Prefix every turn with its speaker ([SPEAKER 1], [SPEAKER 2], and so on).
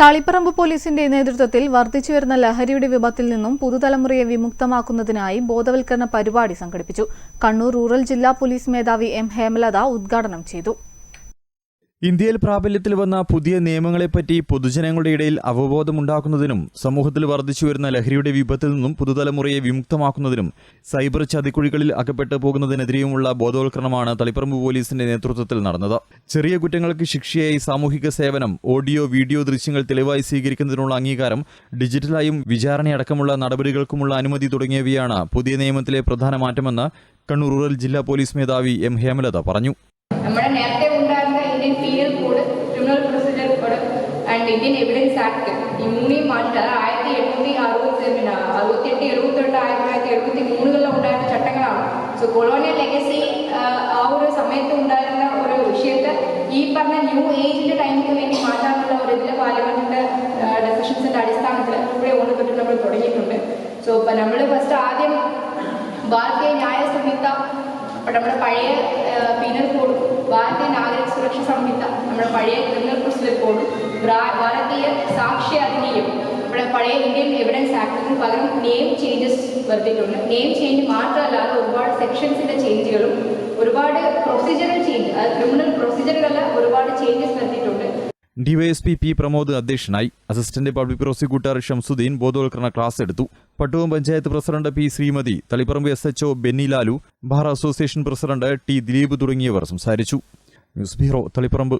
[SPEAKER 1] തളിപ്പറമ്പ് പോലീസിന്റെ നേതൃത്വത്തിൽ വർദ്ധിച്ചുവരുന്ന ലഹരിയുടെ വിപത്തിൽ നിന്നും പുതുതലമുറയെ വിമുക്തമാക്കുന്നതിനായി ബോധവൽക്കരണ പരിപാടി സംഘടിപ്പിച്ചു. കണ്ണൂർ റൂറൽ ജില്ലാ പോലീസ് മേധാവി എം ഹേമലത ഉദ്ഘാടനം ചെയ്തു.
[SPEAKER 2] ഇന്ത്യയിൽ പ്രാബല്യത്തിൽ വന്ന പുതിയ നിയമങ്ങളെപ്പറ്റി പൊതുജനങ്ങളുടെ ഇടയിൽ അവബോധമുണ്ടാക്കുന്നതിനും സമൂഹത്തിൽ വർദ്ധിച്ചുവരുന്ന ലഹരിയുടെ വിപത്തിൽ നിന്നും പുതുതലമുറയെ വിമുക്തമാക്കുന്നതിനും സൈബർ ചതിക്കുഴികളിൽ അകപ്പെട്ടു പോകുന്നതിനെതിരെയുമുള്ള ബോധവൽക്കരണമാണ് തളിപ്പറമ്പ് പോലീസിന്റെ നേതൃത്വത്തിൽ നടന്നത്. ചെറിയ കുറ്റങ്ങൾക്ക് ശിക്ഷയായി സാമൂഹിക സേവനം ഓഡിയോ വീഡിയോ ദൃശ്യങ്ങൾ തെളിവായി സ്വീകരിക്കുന്നതിനുള്ള അംഗീകാരം ഡിജിറ്റലായും വിചാരണയടക്കമുള്ള നടപടികൾക്കുമുള്ള അനുമതി തുടങ്ങിയവയാണ് പുതിയ നിയമത്തിലെ പ്രധാന മാറ്റമെന്ന് കണ്ണൂർ റൂറൽ ജില്ലാ പോലീസ് മേധാവി എം ഹേമലത പറഞ്ഞു.
[SPEAKER 3] നമ്മുടെ നേരത്തെ ഉണ്ടായിരുന്ന Indian penal code criminal procedure code and act ഈ മൂന്നെയും മാറ്റി അത് ആയിരത്തി എണ്ണൂറ്റി അറുപത്തി പിന്നെ അറുപത്തി എട്ട് എഴുപത്തിരണ്ട് ആയിരത്തി തൊള്ളായിരത്തി എഴുപത്തി മൂന്നുകളിൽ ഉണ്ടായിരുന്ന ചട്ടങ്ങളാണ്. സോ കൊളോണിയൽ ലെഗസി ആ ഒരു സമയത്ത് ഉണ്ടായിരുന്ന ഒരു വിഷയത്തെ ഈ പറഞ്ഞ ന്യൂ ഏജിന്റെ ടൈമിന് വേണ്ടി മാറ്റാനുള്ള ഒരു ഇതിൽ പാർലമെന്റിന്റെ ഡെസിഷൻസിന്റെ അടിസ്ഥാനത്തിൽ ഇവിടെ ഒന്ന് തൊട്ട് നമ്മൾ തുടങ്ങിയിട്ടുണ്ട്. സോ ഇപ്പം നമ്മൾ ഫസ്റ്റ് ആദ്യം ഭാരതീയ ന്യായ സംഹിത നമ്മുടെ പഴയ പീനൽ കോഡും ഭാരതീയ നാഗരിക സുരക്ഷ സംഹിത നമ്മുടെ പഴയ ക്രിമിനൽ പ്രൊസീജിയർ കോഡും ഭാരതീയ സാക്ഷ്യ അധിനിയം ഇവിടെ പഴയ ഇന്ത്യൻ എവിഡൻസ് ആക്ടിന് പകരം നെയിം ചേഞ്ചസ് വരുത്തിയിട്ടുണ്ട്. നെയിം ചേഞ്ച് മാത്രമല്ലാതെ ഒരുപാട് സെക്ഷൻസിന്റെ ചേഞ്ചുകളും ഒരുപാട് പ്രൊസീജിയറൽ ചേഞ്ച് അതായത് ക്രിമിനൽ പ്രൊസീജിയറുകളിൽ ഒരുപാട് ചേഞ്ചസ് വരുത്തിയിട്ടുണ്ട്.
[SPEAKER 2] ഡിവൈഎസ്പി പി പ്രമോദ് അധ്യക്ഷനായി. അസിസ്റ്റന്റ് പബ്ലിക് പ്രോസിക്യൂട്ടർ ഷംസുദ്ദീൻ ബോധവൽക്കരണ ക്ലാസ് എടുത്തു. Pattuvam panchayat president P Sreemathi Taliparamba S H O Benny Lalu bar association president T Dileep തുടങ്ങിയവർ സംസാരിച്ചു. News bureau Taliparamba.